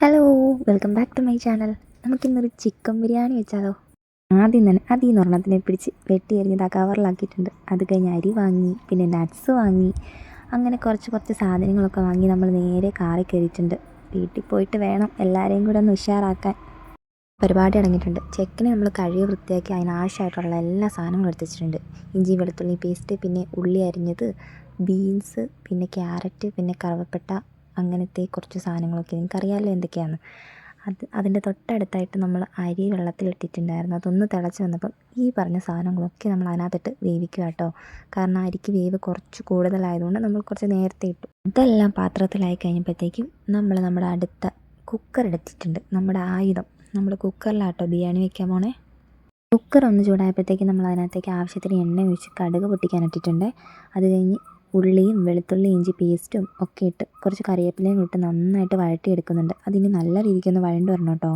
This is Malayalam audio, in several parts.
Hello welcome back to my channel നമുക്കിന്നൊരു ചിക്കൻ ബിരിയാണി വെച്ചാലോ? ആദ്യം തന്നെ അതിൽ നിന്ന് ഒരെണ്ണത്തിനെ പിടിച്ച് വെട്ടി എറിഞ്ഞത് ആ കവറിലാക്കിയിട്ടുണ്ട്. അത് കഴിഞ്ഞ് അരി വാങ്ങി പിന്നെ നട്ട്സ് വാങ്ങി അങ്ങനെ കുറച്ച് കുറച്ച് സാധനങ്ങളൊക്കെ വാങ്ങി നമ്മൾ നേരെ കാറി കയറിയിട്ടുണ്ട്. വീട്ടിൽ പോയിട്ട് വേണം എല്ലാവരെയും കൂടെ ഒന്ന് ഉഷാറാക്കാൻ. പരിപാടി അടങ്ങിയിട്ടുണ്ട് ചെക്കിനെ നമ്മൾ കഴുകി വൃത്തിയാക്കി അതിനാവശ്യമായിട്ടുള്ള എല്ലാ സാധനങ്ങളും എടുത്ത് വെച്ചിട്ടുണ്ട്. ഇഞ്ചി വെളുത്തുള്ളി പേസ്റ്റ് പിന്നെ ഉള്ളി അരിഞ്ഞത് ബീൻസ് പിന്നെ ക്യാരറ്റ് പിന്നെ കറുവപ്പട്ട അങ്ങനത്തെ കുറച്ച് സാധനങ്ങളൊക്കെ നിങ്ങൾക്കറിയാമല്ലോ എന്തൊക്കെയാണ് അത് അതിന്റെ തൊട്ടടുത്തായിട്ട് നമ്മൾ അരി വെള്ളത്തിലിട്ടിട്ടുണ്ടായിരുന്നു അതൊന്ന് തിളച്ച് വന്നപ്പം ഈ പറഞ്ഞ സാധനങ്ങളൊക്കെ നമ്മൾ അതിനകത്തിട്ട് വേവിക്കുക കേട്ടോ. കാരണം അരിക്ക് വേവ് കുറച്ച് കൂടുതലായതുകൊണ്ട് നമ്മൾ കുറച്ച് നേരത്തെ ഇട്ടു. ഇതെല്ലാം പാത്രത്തിലായി കഴിഞ്ഞപ്പോഴത്തേക്കും നമ്മൾ നമ്മുടെ അടുത്ത കുക്കർ എടുത്തിട്ടുണ്ട്. നമ്മുടെ ആയുധം. നമ്മൾ കുക്കറിലാട്ടോ ബിരിയാണി വെക്കാൻ പോണേ. കുക്കർ ഒന്ന് ചൂടായപ്പോഴത്തേക്കും നമ്മൾ അതിനകത്തേക്ക് ആവശ്യത്തിന് എണ്ണ ഒഴിച്ച് കടുക് പൊട്ടിക്കാൻ ഇട്ടിട്ടുണ്ട്. അത് കഴിഞ്ഞ് ഉള്ളിയും വെളുത്തുള്ളി ഇഞ്ചി പേസ്റ്റും ഒക്കെ ഇട്ട് കുറച്ച് കറിവേപ്പിലയും ഇട്ട് നന്നായിട്ട് വഴട്ടിയെടുക്കുന്നുണ്ട് അതിന് നല്ല രീതിക്കൊന്ന് വഴണ്ട് വരണം കേട്ടോ.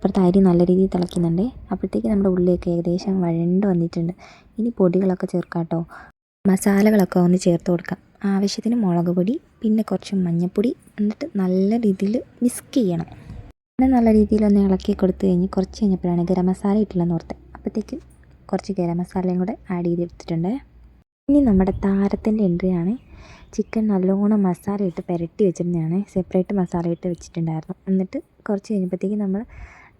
അപ്പുറത്തെ അരി നല്ല രീതിയിൽ തിളയ്ക്കുന്നുണ്ട്. അപ്പോഴത്തേക്ക് നമ്മുടെ ഉള്ളിയൊക്കെ ഏകദേശം വഴണ്ട് വന്നിട്ടുണ്ട്. ഇനി പൊടികളൊക്കെ ചേർക്കാം കേട്ടോ. മസാലകളൊക്കെ ഒന്ന് ചേർത്ത് കൊടുക്കാം. ആവശ്യത്തിന് മുളക് പൊടി പിന്നെ കുറച്ച് മഞ്ഞൾപ്പൊടി എന്നിട്ട് നല്ല രീതിയിൽ മിക്സ് ചെയ്യണം. പിന്നെ നല്ല രീതിയിൽ ഒന്ന് ഇളക്കി കൊടുത്തു കഴിഞ്ഞ് കുറച്ച് കഴിഞ്ഞപ്പോഴാണ് ഗരം മസാല ഇട്ടില്ലെന്ന് ഓർത്ത്. അപ്പോഴത്തേക്ക് കുറച്ച് ഗരം മസാലയും കൂടെ ആഡ് ചെയ്തെടുത്തിട്ടുണ്ട്. ഇനി നമ്മുടെ താരത്തിന്റെ എൻട്രിയാണ്. ചിക്കൻ നല്ലോണം മസാല ഇട്ട് പുരട്ടി വെച്ചിരുന്നതാണ്. സെപ്പറേറ്റ് മസാല ഇട്ട് വെച്ചിട്ടുണ്ടായിരുന്നു. എന്നിട്ട് കുറച്ച് കഴിഞ്ഞപ്പോഴത്തേക്ക് നമ്മൾ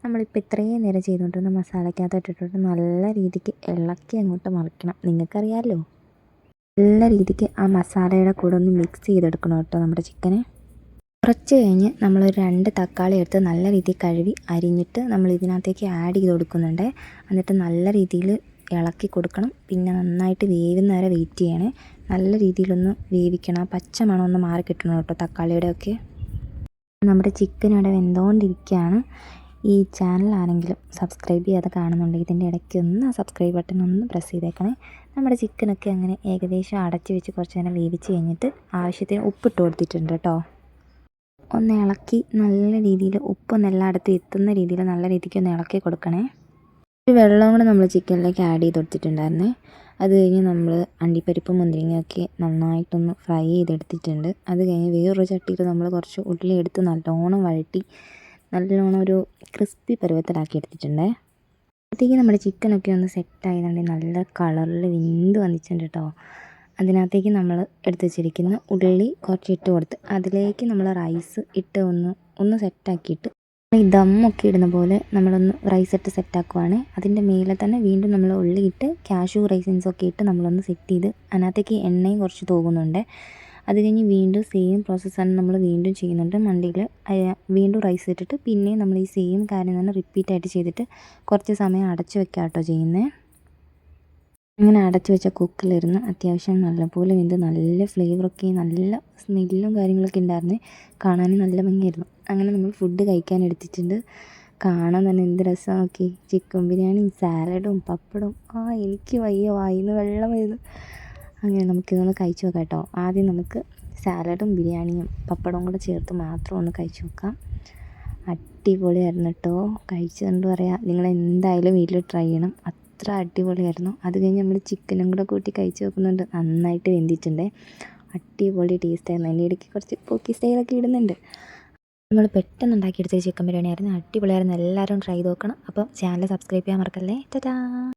നമ്മളിപ്പോൾ ഇത്രയും നേരം ചെയ്തുകൊണ്ടിരുന്ന മസാലയ്ക്കകത്ത് ഇട്ടിട്ട് നല്ല രീതിക്ക് ഇളക്കി അങ്ങോട്ട് മറിക്കണം. നിങ്ങൾക്കറിയാമല്ലോ നല്ല രീതിക്ക് ആ മസാലയുടെ കൂടെ ഒന്ന് മിക്സ് ചെയ്തെടുക്കണം കേട്ടോ നമ്മുടെ ചിക്കനെ. കുറച്ച് കഴിഞ്ഞ് നമ്മൾ രണ്ട് തക്കാളി എടുത്ത് നല്ല രീതിയിൽ കഴുകി അരിഞ്ഞിട്ട് നമ്മൾ ഇതിനകത്തേക്ക് ആഡ് ചെയ്ത് കൊടുക്കുന്നുണ്ട്. എന്നിട്ട് നല്ല രീതിയിൽ ഇളക്കി കൊടുക്കണം. പിന്നെ നന്നായിട്ട് വേവുന്ന വരെ വെയിറ്റ് ചെയ്യണേ. നല്ല രീതിയിലൊന്ന് വേവിക്കണം. പച്ച മണം ഒന്ന് മാറി കിട്ടണം കേട്ടോ തക്കാളിയുടെ ഒക്കെ. നമ്മുടെ ചിക്കൻ ഇവിടെ വെന്തുകൊണ്ടിരിക്കുകയാണ് ഈ ചാനൽ ആരെങ്കിലും സബ്സ്ക്രൈബ് ചെയ്യാതെ കാണുന്നുണ്ടെങ്കിൽ ഇതിന്റെ ഇടയ്ക്ക് ഒന്ന് ആ സബ്സ്ക്രൈബ് ബട്ടൺ ഒന്ന് പ്രസ് ചെയ്തേക്കണേ. നമ്മുടെ ചിക്കനൊക്കെ അങ്ങനെ ഏകദേശം അടച്ചു വെച്ച് കുറച്ച് നേരം വേവിച്ച് കഴിഞ്ഞിട്ട് ആവശ്യത്തിന് ഉപ്പിട്ട് കൊടുത്തിട്ടുണ്ട് കേട്ടോ. ഒന്ന് ഇളക്കി നല്ല രീതിയിൽ ഉപ്പൊന്ന് അടുത്ത് എത്തുന്ന രീതിയിൽ നല്ല രീതിക്ക് ഒന്ന് ഇളക്കി കൊടുക്കണേ. ഒരു വെള്ളം കൂടെ നമ്മൾ ചിക്കനിലേക്ക് ആഡ് ചെയ്ത് കൊടുത്തിട്ടുണ്ടായിരുന്നേ. അത് കഴിഞ്ഞ് നമ്മൾ അണ്ടിപ്പരിപ്പും മുന്തിരിങ്ങയൊക്കെ നന്നായിട്ടൊന്ന് ഫ്രൈ ചെയ്തെടുത്തിട്ടുണ്ട്. അത് കഴിഞ്ഞ് വേറൊരു ചട്ടിയിൽ നമ്മൾ കുറച്ച് ഉള്ളി എടുത്ത് നല്ലോണം വഴറ്റി നല്ലോണം ഒരു ക്രിസ്പി പരുവത്തിലാക്കി എടുത്തിട്ടുണ്ടേ. അപ്പോഴത്തേക്ക് നമ്മുടെ ചിക്കനൊക്കെ ഒന്ന് സെറ്റായതുകൊണ്ട് നല്ല കളറിൽ വിന്ത് വന്നിട്ടുണ്ട് കേട്ടോ അതിനകത്തേക്ക് നമ്മൾ എടുത്ത് വെച്ചിരിക്കുന്ന ഉള്ളി കുറച്ച് ഇട്ട് കൊടുത്ത് അതിലേക്ക് നമ്മൾ റൈസ് ഇട്ട് ഒന്ന് ഒന്ന് സെറ്റാക്കിയിട്ട് ഈ ദമ്മൊക്കെ ഇടുന്ന പോലെ നമ്മളൊന്ന് റൈസ് ഇട്ട് സെറ്റാക്കുവാണ് അതിന്റെ മേലെ തന്നെ വീണ്ടും നമ്മൾ ഉള്ളിയിട്ട് കാഷു കാഷ്യൂ റൈസിൻസൊക്കെ ഇട്ട് നമ്മളൊന്ന് സെറ്റ് ചെയ്ത് അതിനകത്തേക്ക് എണ്ണയും കുറച്ച് തോന്നുന്നുണ്ട് അത് കഴിഞ്ഞ് വീണ്ടും സെയിം പ്രോസസ്സാണ് നമ്മൾ വീണ്ടും ചെയ്യുന്നുണ്ട്. മണ്ടിയിൽ വീണ്ടും റൈസ് ഇട്ടിട്ട് പിന്നെയും നമ്മൾ ഈ സെയിം കാര്യം തന്നെ റിപ്പീറ്റ് ആയിട്ട് ചെയ്തിട്ട് കുറച്ച് സമയം അടച്ചു വെക്കാം കേട്ടോ ചെയ്യുന്നത് അങ്ങനെ അടച്ചു വെച്ച കുക്കിലിരുന്ന് അത്യാവശ്യം നല്ലപോലെ വെന്ത് നല്ല ഫ്ലേവറൊക്കെ നല്ല സ്മെല്ലും കാര്യങ്ങളൊക്കെ ഉണ്ടായിരുന്നു. കാണാനും നല്ല ഭംഗിയായിരുന്നു. അങ്ങനെ നമ്മൾ ഫുഡ് കഴിക്കാൻ എടുത്തിട്ടുണ്ട്. കാണാൻ തന്നെ എന്ത് നോക്കി ചിക്കൻ ബിരിയാണിയും സാലഡും പപ്പടവും. ആ എനിക്ക് വയ്യ വായിന്ന് വെള്ളം വരുന്നു. അങ്ങനെ നമുക്കിതൊന്ന് കഴിച്ചു നോക്കാം കേട്ടോ. ആദ്യം നമുക്ക് സാലഡും ബിരിയാണിയും പപ്പടവും കൂടെ ചേർത്ത് മാത്രം ഒന്ന് കഴിച്ചു നോക്കാം. അടിപൊളിയായിരുന്നു കേട്ടോ. കഴിച്ചതുകൊണ്ട് പറയാം നിങ്ങൾ എന്തായാലും വീട്ടിൽ ട്രൈ ചെയ്യണം. അത്ര അടിപൊളിയായിരുന്നു. അത് കഴിഞ്ഞ് നമ്മൾ ചിക്കനും കൂടെ കൂട്ടി കഴിച്ചു നോക്കുന്നുണ്ട്. നന്നായിട്ട് വെന്തിട്ടുണ്ട്. അടിപൊളി ടേസ്റ്റായിരുന്നു അതിന്റെ ഇടയ്ക്ക് കുറച്ച് പോക്കി സ്റ്റൈലൊക്കെ ഇടുന്നുണ്ട്. നമ്മൾ പെട്ടെന്ന് ഉണ്ടാക്കിയെടുത്ത ചിക്കൻ ബിരിയാണി ആയിരുന്നു അടിപൊളിയായിരുന്നു. എല്ലാവരും ട്രൈ നോക്കണം. അപ്പോൾ ചാനൽ സബ്സ്ക്രൈബ് ചെയ്യാൻ മറക്കല്ലേ? ടാറ്റാ